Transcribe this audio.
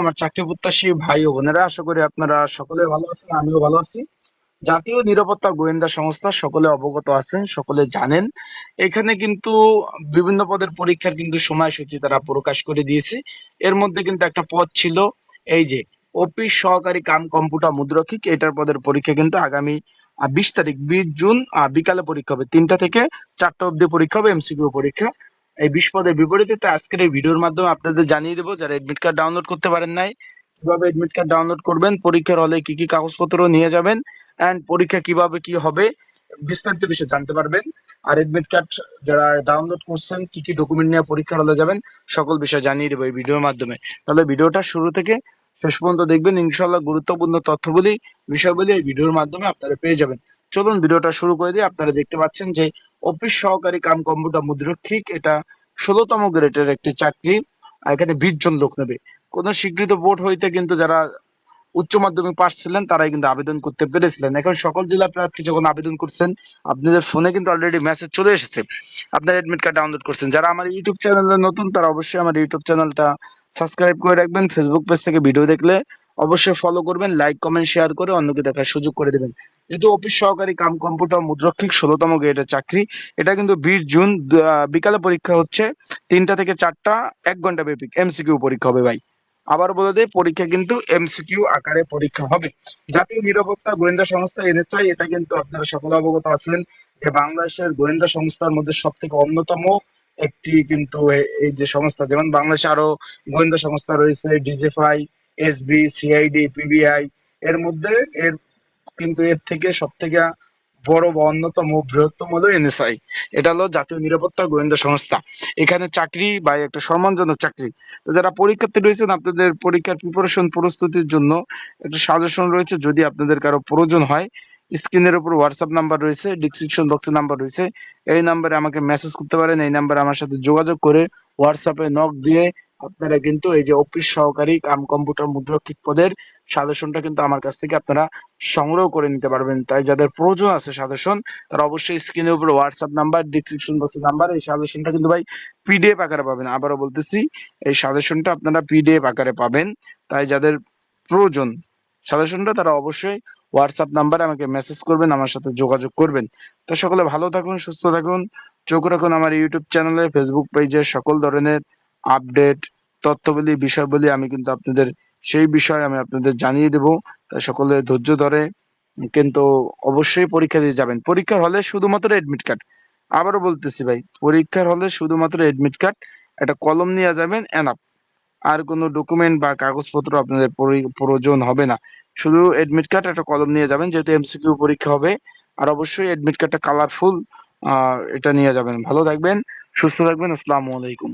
আমার চাকরি প্রত্যাশী ভাই ও বোনেরা, আশা করি আপনারা সকলে ভালো আছেন, আমিও ভালো আছি। জাতীয় নিরাপত্তা গোয়েন্দা সংস্থা সকলে অবগত আছেন, সকলে জানেন। এখানে কিন্তু বিভিন্ন পদের পরীক্ষার কিন্তু সময়সূচি তারা প্রকাশ করে দিয়েছে। এর মধ্যে কিন্তু একটা পদ ছিল, এই যে, অফিস সহকারী কাম কম্পিউটার মুদ্রক্ষিক, এটার পদের পরীক্ষা কিন্তু আগামী বিশ তারিখ, বিশ জুন বিকালে পরীক্ষা হবে, তিনটা থেকে চারটা অব্দি পরীক্ষা হবে, এমসিকিউ পরীক্ষা। এই বিশ পদের বিপরীতে তো আজকের এই ভিডিওর মাধ্যমে আপনাদের জানিয়ে দেবো যারা এডমিট কার্ড ডাউনলোড করতে পারেন নাই, কীভাবে এডমিট কার্ড ডাউনলোড করবেন, পরীক্ষার হলে কি কি কাগজপত্র নিয়ে যাবেন এন্ড পরীক্ষা কীভাবে কি হবে, বিস্তারিত বিষয়ে জানতে পারবেন। আর এডমিট কার্ড যারা ডাউনলোড করছেন, কি কি ডকুমেন্ট নিয়ে পরীক্ষার হলে যাবেন, সকল বিষয় জানিয়ে দেবো এই ভিডিওর মাধ্যমে। তাহলে ভিডিওটা শুরু থেকে শেষ পর্যন্ত দেখবেন ইনশাল্লাহ গুরুত্বপূর্ণ তথ্যগুলি, বিষয়গুলি এই ভিডিওর মাধ্যমে আপনারা পেয়ে যাবেন। চলুন ভিডিওটা শুরু করে দিয়ে আপনারা দেখতে পাচ্ছেন যে অফিস সহকারী কাম কম্পিউটার মুদ্রক্ষিক এটা ষোলোতম গ্রেডের একটি চাকরি এখানে বিশ জন লোক নেবে। কোন স্বীকৃত বোর্ড হইতে কিন্তু যারা উচ্চ মাধ্যমিক পাস ছিলেন, তারাই কিন্তু আবেদন করতে পেরেছিলেন। এখন সকল জেলা প্রার্থী যখন আবেদন করছেন, আপনাদের ফোনে কিন্তু অলরেডি মেসেজ চলে এসেছে। আপনার এডমিট কার্ড ডাউনলোড করছেন। যারা আমার ইউটিউব চ্যানেলে নতুন, তারা অবশ্যই আমার ইউটিউব চ্যানেলটা সাবস্ক্রাইব করে রাখবেন। ফেসবুক পেজ থেকে ভিডিও দেখলে অবশ্যই ফলো করবেন লাইক কমেন্ট শেয়ার করে অন্যকে দেখার সুযোগ করে দেবেন। যেহেতু অফিস সহকারী কাম কম্পিউটার মুদ্রক্ষিক ষোলোতম গ্রেডের চাকরি, এটা কিন্তু বিশ জুন বিকালে পরীক্ষা হচ্ছে তিনটা থেকে চারটা, এক ঘণ্টা ব্যাপী এমসিকিউ পরীক্ষা হবে ভাই। আবার বলে দেয় পরীক্ষা কিন্তু এমসিকিউ আকারে পরীক্ষা হবে। জাতীয় নিরাপত্তা গোয়েন্দা সংস্থা এনএসআই এটা কিন্তু আপনারা সকলে অবগত আছেন যে বাংলাদেশের গোয়েন্দা সংস্থার মধ্যে সব থেকে অন্যতম একটি কিন্তু এই যে সংস্থা, যেমন বাংলাদেশে আরও গোয়েন্দা সংস্থা রয়েছে ডিজিএফআই এসবি সিআইডি পিবিআই এর মধ্যে এর কিন্তু এর থেকে সব থেকে বড় বা অন্যতম বৃহত্তম হলো এনএসআই এটা হলো জাতীয় নিরাপত্তা গোয়েন্দা সংস্থা। এখানে চাকরি বা একটা সম্মানজনক চাকরি। তো যারা পরীক্ষার্থী রয়েছেন, আপনাদের পরীক্ষার প্রিপারেশন প্রস্তুতির জন্য একটা সাজেশন রয়েছে। যদি আপনাদের কারও প্রয়োজন হয় স্ক্রিনের উপর হোয়াটসঅ্যাপ নাম্বার রয়েছে ডিসক্রিপশন বক্সে নাম্বার রয়েছে। এই নাম্বারে আমাকে মেসেজ করতে পারেন, এই নাম্বারে আমার সাথে যোগাযোগ করে হোয়াটসঅ্যাপে নক দিয়ে আপনারা কিন্তু এই যে অফিস সহকারী কাম কম্পিউটার মুদ্রক্ষিক পদের সাজেশনটা কিন্তু আমার কাছ থেকে আপনারা সংগ্রহ করে নিতে পারবেন। তাই যাদের প্রয়োজন আছে সাজেশন তারা অবশ্যই স্ক্রিনের উপর হোয়াটসঅ্যাপ নাম্বার ডিসক্রিপশন বক্সের নাম্বার এই সাজেশনটা কিন্তু ভাই পিডিএফ আকারে পাবেন। আবারও বলতেছি, এই সাজেশনটা আপনারা পিডিএফ আকারে পাবেন। তাই যাদের প্রয়োজন সাজেশনটা তারা অবশ্যই হোয়াটসঅ্যাপ নাম্বারে আমাকে মেসেজ করবেন, আমার সাথে যোগাযোগ করবেন। তো সকলে ভালো থাকুন, সুস্থ থাকুন। চোখ রাখুন আমার ইউটিউব চ্যানেলে ফেসবুক পেজে সকল ধরনের আপডেট তথ্যবলী, বিষয়বলী আমি কিন্তু আপনাদের, সেই বিষয় আমি আপনাদের জানিয়ে দেব। তাই সকলে ধৈর্য ধরে, কিন্তু অবশ্যই পরীক্ষা দিয়ে যাবেন। পরীক্ষার হলে শুধুমাত্র এডমিট কার্ড আবারও বলতেছি ভাই, পরীক্ষার হলে শুধুমাত্র এডমিট কার্ড একটা কলম নিয়ে যাবেন এনাফ আর কোনো ডকুমেন্ট বা কাগজপত্র আপনাদের প্রয়োজন হবে না। শুধু এডমিট কার্ড একটা কলম নিয়ে যাবেন, যেহেতু এমসিকিউ পরীক্ষা হবে। আর অবশ্যই এডমিট কার্ডটা কালারফুল এটা নিয়ে যাবেন। ভালো থাকবেন, সুস্থ থাকবেন, আসসালামু আলাইকুম।